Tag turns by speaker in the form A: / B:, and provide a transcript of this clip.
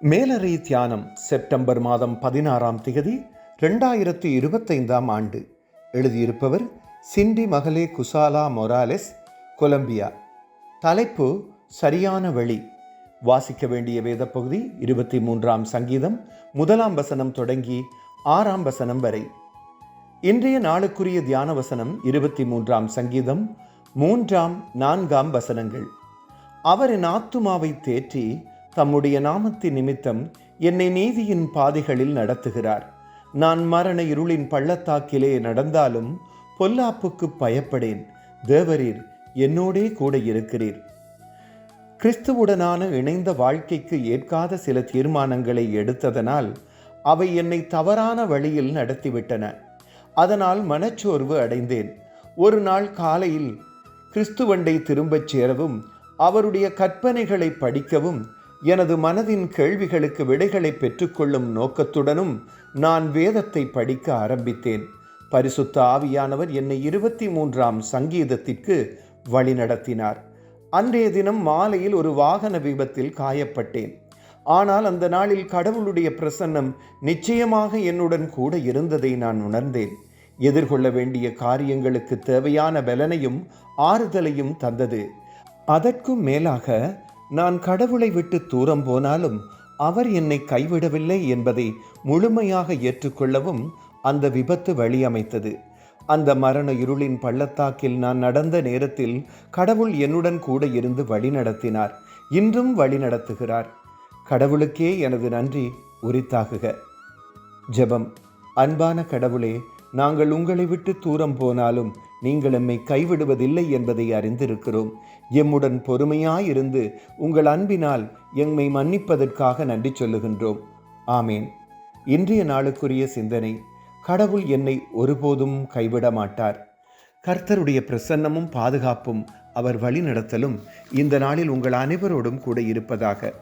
A: மேலறை தியானம் செப்டம்பர் மாதம் பதினாறாம் திகதி ரெண்டாயிரத்தி இருபத்தைந்தாம் ஆண்டு. எழுதியிருப்பவர் சிண்டி மகளே குசாலா மொராலெஸ் கொலம்பியா. தலைப்பு சரியான வழி. வாசிக்க வேண்டிய வேத பகுதி இருபத்தி மூன்றாம் சங்கீதம் முதலாம் வசனம் தொடங்கி ஆறாம் வசனம் வரை. இன்றைய நாளுக்குரிய தியான வசனம் இருபத்தி மூன்றாம் சங்கீதம் மூன்றாம் நான்காம் வசனங்கள். அவரின் ஆத்துமாவை தேற்றி தம்முடைய நாமத்தின் நிமித்தம் என்னை நீதியின் பாதைகளில் நடத்துகிறார். நான் மரண இருளின் பள்ளத்தாக்கிலே நடந்தாலும் பொல்லாப்புக்கு பயப்படேன். தேவரீர் என்னோடே கூட இருக்கிறீர். கிறிஸ்துவுடனான இணைந்த வாழ்க்கைக்கு ஏற்காத சில தீர்மானங்களை எடுத்ததனால் அவை என்னை தவறான வழியில் நடத்திவிட்டன. அதனால் மனச்சோர்வு அடைந்தேன். ஒரு நாள் காலையில் கிறிஸ்துவண்டை திரும்பச் சேரவும் அவருடைய கற்பனைகளை படிக்கவும் எனது மனதின் கேள்விகளுக்கு விடைகளை பெற்றுக்கொள்ளும் நோக்கத்துடனும் நான் வேதத்தை படிக்க ஆரம்பித்தேன். பரிசுத்த ஆவியானவர் என்னை இருபத்தி மூன்றாம் சங்கீதத்திற்கு வழிநடத்தினார் அன்றைய தினம் மாலையில் ஒரு வாகன விபத்தில் காயப்பட்டேன். ஆனால் அந்த நாளில் கடவுளுடைய பிரசன்னம் நிச்சயமாக என்னுடன் கூட இருந்ததை நான் உணர்ந்தேன். எதிர்கொள்ள வேண்டிய காரியங்களுக்கு தேவையான பலனையும் ஆறுதலையும் தந்தது. அதற்கும் மேலாக நான் கடவுளை விட்டு தூரம் போனாலும் அவர் என்னை கைவிடவில்லை என்பதை முழுமையாக ஏற்றுக்கொள்ளவும் அந்த விபத்து வழியமைத்தது. அந்த மரண இருளின் பள்ளத்தாக்கில் நான் நடந்த நேரத்தில் கடவுள் என்னுடன் கூட இருந்து வழி நடத்தினார் இன்றும் வழி நடத்துகிறார் கடவுளுக்கே எனது நன்றி உரித்தாகுக. ஜெபம். அன்பான கடவுளே நாங்கள் உங்களை விட்டு தூரம் போனாலும் நீங்கள் எம்மை கைவிடுவதில்லை என்பதை அறிந்திருக்கிறோம். எம்முடன் பொறுமையாயிருந்து உங்கள் அன்பினால் எம்மை மன்னிப்பதற்காக நன்றி சொல்லுகின்றோம். ஆமேன். இன்றைய நாளுக்குரிய சிந்தனை கடவுள் என்னை ஒருபோதும் கைவிட மாட்டார். கர்த்தருடைய பிரசன்னமும் பாதுகாப்பும் அவர் வழிநடத்தலும் இந்த நாளில் உங்கள் அனைவரோடும் கூட இருப்பதாக.